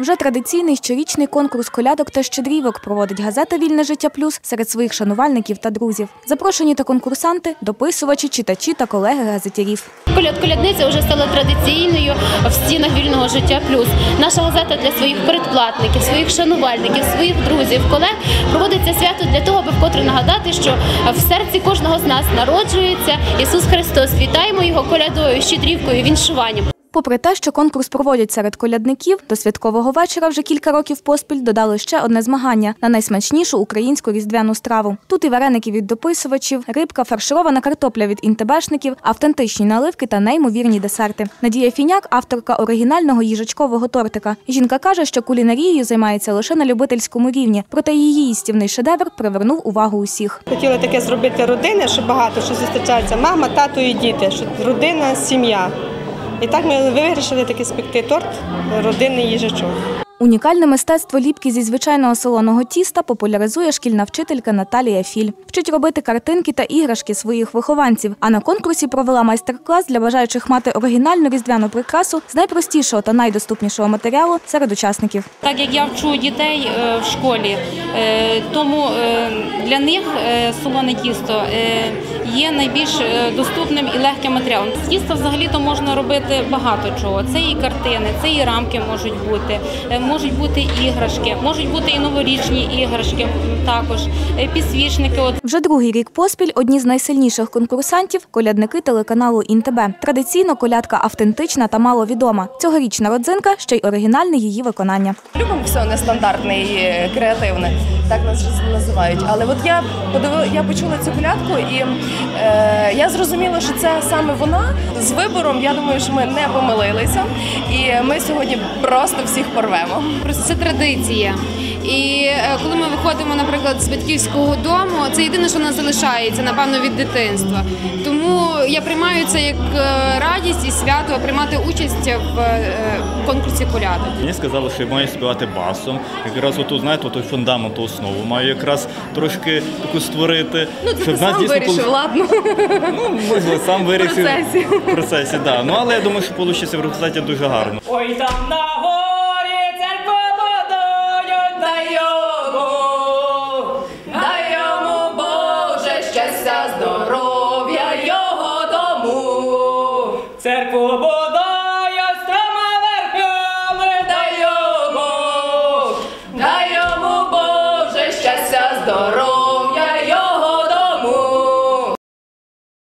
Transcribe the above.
Вже традиційний щорічний конкурс колядок та щедрівок проводить газета Вільне життя плюс серед своїх шанувальників та друзів. Запрошені та конкурсанти, дописувачі, читачі та колеги газетярів. Коляд колядниця вже стала традиційною в стінах вільного життя. Плюс наша газета для своїх передплатників, своїх шанувальників, своїх друзів, колег проводиться свято для того, аби вкотре нагадати, що в серці кожного з нас народжується Ісус Христос. Вітаємо його колядою, щедрівкою, віншуванням. Попри те, що конкурс проводять серед колядників, до святкового вечора вже кілька років поспіль додали ще одне змагання на найсмачнішу українську різдвяну страву. Тут і вареники від дописувачів, рибка, фарширована картопля від інтебешників, автентичні наливки та неймовірні десерти. Надія Фіняк, авторка оригінального їжачкового тортика. Жінка каже, що кулінарією займається лише на любительському рівні, проте її їстівний шедевр привернув увагу усіх. Хотіли таке зробити родини, що багато що зустрічається мама, тато і діти, що родина, сім'я. І так ми вирішили таки спекти торт родинний їжачок. Унікальне мистецтво ліпки зі звичайного солоного тіста популяризує шкільна вчителька Наталія Філь. Вчить робити картинки та іграшки своїх вихованців. А на конкурсі провела майстер-клас для бажаючих мати оригінальну різдвяну прикрасу з найпростішого та найдоступнішого матеріалу серед учасників. Так як я вчу дітей е, в школі, е, тому е, для них солоне тісто є найбільш доступним і легким матеріалом. З тіста взагалі-то можна робити багато чого. Це і картини, це і рамки можуть бути, можуть бути іграшки, можуть бути і новорічні іграшки також, е, підсвічники. От Вже другий рік поспіль одні з найсильніших конкурсантів колядники телеканалу Інтебе. Традиційно колядка автентична та маловідома. Цьогорічна родзинка ще й оригінальне її виконання. Любимо все нестандартне і креативне, так нас називають. Але от я подивила, я почула цю колядку, і е, я зрозуміла, що це саме вона. З вибором я думаю, що ми не помилилися, і ми сьогодні просто всіх порвемо. Просто це традиція. І е, коли ми виходимо, наприклад, з батьківського дому, це єдине, що нас залишається, напевно, від дитинства. Тому я приймаю це як е, радість і свято приймати участь в е, конкурсі колядок. Мені сказали, що я маю співати басом. Якраз оту, знаєте, той фундамент, ту основу маю якраз трошки таку створити. Ну ти щоб в нас сам дійсно вирішив, полу- ладно. Ну, можливо, сам вирішив. процесі. В процесі, да. Ну, але я думаю, що вийде в результаті дуже гарно. Ой, там на церкву будує, строма верхами, дай йому, дай йому Боже, щастя, здоров'я.